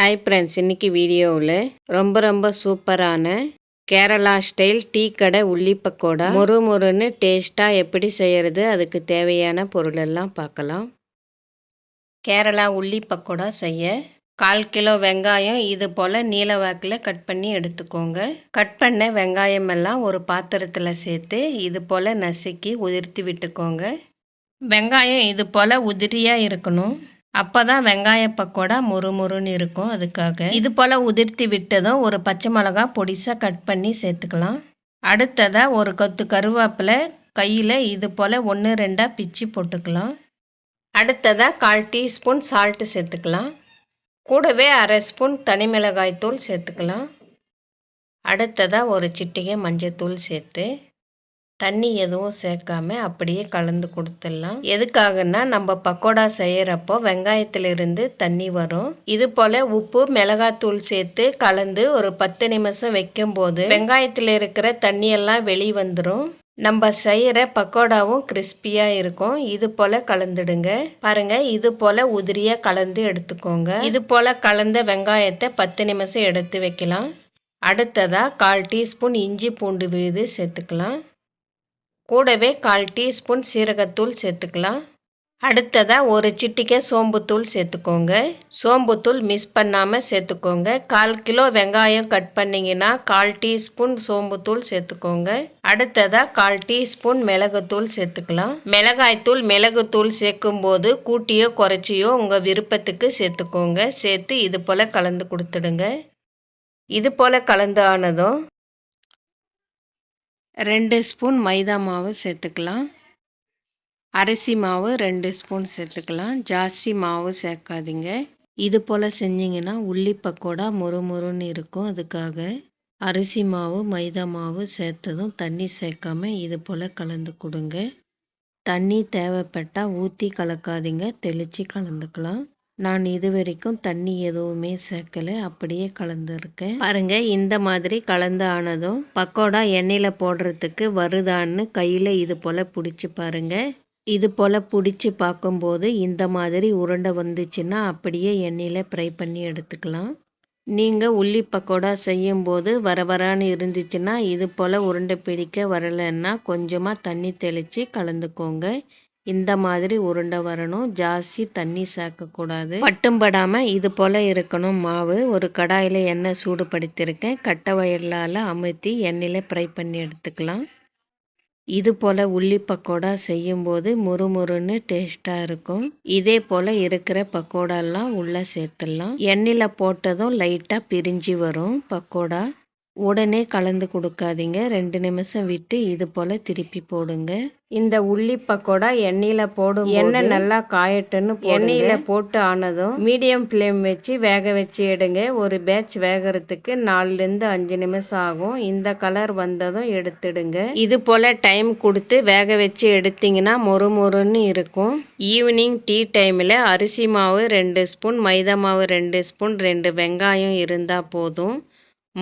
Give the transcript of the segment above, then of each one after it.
Hi friends இன்றைக்கி வீடியோவில் ரொம்ப ரொம்ப சூப்பரான கேரளா ஸ்டைல் டீ கடை உள்ளி பக்கோடா. முறு முறுன்னு டேஸ்ட்டாக எப்படி செய்கிறது அதுக்கு தேவையான பொருளெல்லாம் பார்க்கலாம். கேரளா உள்ளி பக்கோடா செய்ய கால் கிலோ வெங்காயம் இது போல் நீல வாக்கில் கட் பண்ணி எடுத்துக்கோங்க. கட் பண்ண வெங்காயம் எல்லாம் ஒரு பாத்திரத்தில் சேர்த்து இது போல் நசுக்கி உதிர்த்தி விட்டுக்கோங்க. வெங்காயம் இது போல் உதிரியாக இருக்கணும். அப்போ தான் வெங்காய பக்கோடா முறுமுறுன்னு இருக்கும் அதுக்காக. இது போல் உதிர்த்தி விட்டதும் ஒரு பச்சை மிளகா பொடிசாக கட் பண்ணி சேர்த்துக்கலாம். அடுத்ததாக ஒரு கொத்து கருவேப்பிலை கையில் இது போல் ஒன்று ரெண்டாக பிச்சு போட்டுக்கலாம். அடுத்ததாக கால் டீஸ்பூன் சால்ட்டு சேர்த்துக்கலாம். கூடவே அரை ஸ்பூன் தனி மிளகாய் தூள் சேர்த்துக்கலாம். அடுத்ததாக ஒரு சிட்டிகை மஞ்சள் சேர்த்து தண்ணி எதுவும் சேர்க்காம அப்படியே கலந்து கொடுத்துடலாம். எதுக்காகன்னா நம்ம பக்கோடா செய்கிறப்போ வெங்காயத்திலிருந்து தண்ணி வரும். இது போல் உப்பு மிளகாத்தூள் சேர்த்து கலந்து ஒரு பத்து நிமிஷம் வைக்கும்போது வெங்காயத்தில் இருக்கிற தண்ணியெல்லாம் வெளி வந்துடும் நம்ம செய்கிற பக்கோடாவும் கிறிஸ்பியாக இருக்கும். இது போல் கலந்துடுங்க. பாருங்க இது போல் உதிரியாக கலந்து எடுத்துக்கோங்க. இது போல் கலந்த வெங்காயத்தை பத்து நிமிஷம் எடுத்து வைக்கலாம். அடுத்ததாக கால் டீஸ்பூன் இஞ்சி பூண்டு விழுது சேர்த்துக்கலாம். கூடவே கால் டீஸ்பூன் சீரகத்தூள் சேர்த்துக்கலாம். அடுத்ததாக ஒரு சிட்டிக்கை சோம்புத்தூள் சேர்த்துக்கோங்க. சோம்புத்தூள் மிஸ் பண்ணாமல் சேர்த்துக்கோங்க. கால் கிலோ வெங்காயம் கட் பண்ணிங்கன்னா கால் டீஸ்பூன் சோம்புத்தூள் சேர்த்துக்கோங்க. அடுத்ததாக கால் டீஸ்பூன் மிளகுத்தூள் சேர்த்துக்கலாம். மிளகாய்த்தூள் மிளகுத்தூள் சேர்க்கும்போது கூட்டியோ குறைச்சியோ உங்கள் விருப்பத்துக்கு சேர்த்துக்கோங்க. சேர்த்து இது போல் கலந்து கொடுத்துடுங்க. இது போல் கலந்து ஆனதும் ரெண்டு ஸ்பூன் மைதா மாவு சேர்த்துக்கலாம். அரிசி மாவு ரெண்டு ஸ்பூன் சேர்த்துக்கலாம். ஜாஸ்தி மாவு சேர்க்காதீங்க. இது போல் செஞ்சிங்கன்னா உள்ளி பக்கோடா முறுமுறுன்னு இருக்கும். அதுக்காக அரிசி மாவு மைதா மாவு சேர்த்ததும் தண்ணி சேர்க்காம இது போல் கலந்து கொடுங்க. தண்ணி தேவைப்பட்டால் ஊற்றி கலக்காதீங்க. தெளித்து கலந்துக்கலாம். நான் இது வரைக்கும் தண்ணி எதுவுமே சேர்க்கலை அப்படியே கலந்துருக்கேன். பாருங்க இந்த மாதிரி கலந்து ஆனதும் பக்கோடா எண்ணெயில் போடுறதுக்கு வருதான்னு கையில் இது போல் பிடிச்சி பாருங்க. இது போல் பிடிச்சி பார்க்கும்போது இந்த மாதிரி உருண்டை வந்துச்சுன்னா அப்படியே எண்ணெயில் ஃப்ரை பண்ணி எடுத்துக்கலாம். நீங்கள் உள்ளி பக்கோடா செய்யும்போது வர வரான்னு இருந்துச்சுன்னா இது போல் உருண்டை பிடிக்க வரலைன்னா கொஞ்சமாக தண்ணி தெளித்து கலந்துக்கோங்க. இந்த மாதிரி உருண்டை வரணும். ஜாஸ்தி தண்ணி சேர்க்கக்கூடாது. பட்டும் படாமல் இது போல் இருக்கணும். மாவு ஒரு கடாயில் எண்ணெய் சூடுபடுத்தியிருக்கேன். கட்டை வயலால் அமுத்தி எண்ணெயில் ஃப்ரை பண்ணி எடுத்துக்கலாம். இது போல் உள்ளி பக்கோடா செய்யும்போது முறுமுறுன்னு டேஸ்ட்டாக இருக்கும். இதே போல் இருக்கிற பக்கோடாலாம் உள்ளே சேர்த்துடலாம். எண்ணெயில் போட்டதும் லைட்டாக பிரிஞ்சு வரும் பக்கோடா. உடனே கலந்து கொடுக்காதீங்க. ரெண்டு நிமிஷம் விட்டு இது போல் திருப்பி போடுங்க. இந்த உள்ளி பக்கோடா எண்ணெயில் போடும் எண்ணெய் நல்லா காயட்டுன்னு எண்ணெயில் போட்டு ஆனதும் மீடியம் ஃப்ளேம் வச்சு வேக வச்சு எடுங்க. ஒரு பேட்ச் வேகிறதுக்கு நாலுலேருந்து அஞ்சு நிமிஷம் ஆகும். இந்த கலர் வந்ததும் எடுத்துடுங்க. இது போல் டைம் கொடுத்து வேக வச்சு எடுத்தீங்கன்னா மொறு மொறுன்னு இருக்கும். ஈவினிங் டீ டைமில் அரிசி மாவு ரெண்டு ஸ்பூன் மைதா மாவு ரெண்டு ஸ்பூன் ரெண்டு வெங்காயம் இருந்தால் போதும்.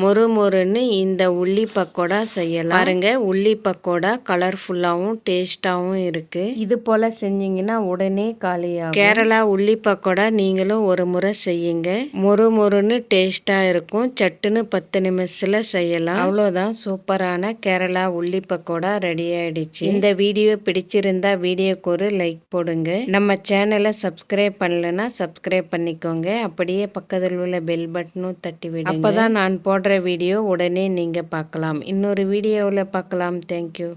மொறு மொறுன்னு இந்த உள்ளி பக்கோடா செய்யலாம். பாருங்க உள்ளி பக்கோடா கலர்ஃபுல்லாகவும் டேஸ்டாகவும் இருக்கு. இது போல செஞ்சீங்கன்னா உடனே காலியாகும். கேரளா உள்ளி பக்கோடா நீங்களும் ஒரு முறை செய்யுங்க. மொறு மொறுன்னு டேஸ்டா இருக்கும். சட்டுன்னு பத்து நிமிஷத்துல செய்யலாம். அவ்வளோதான் சூப்பரான கேரளா உள்ளி பக்கோடா ரெடி ஆயிடுச்சு. இந்த வீடியோ பிடிச்சிருந்தா வீடியோக்கு ஒரு லைக் போடுங்க. நம்ம சேனலை சப்ஸ்கிரைப் பண்ணலன்னா சப்ஸ்கிரைப் பண்ணிக்கோங்க. அப்படியே பக்கத்தில் உள்ள பெல் பட்டனும் தட்டி விடுங்க. அப்பதான் நான் போடுற வீடியோ உடனே நீங்கள் பார்க்கலாம். இன்னொரு வீடியோவில் பார்க்கலாம். தேங்க்யூ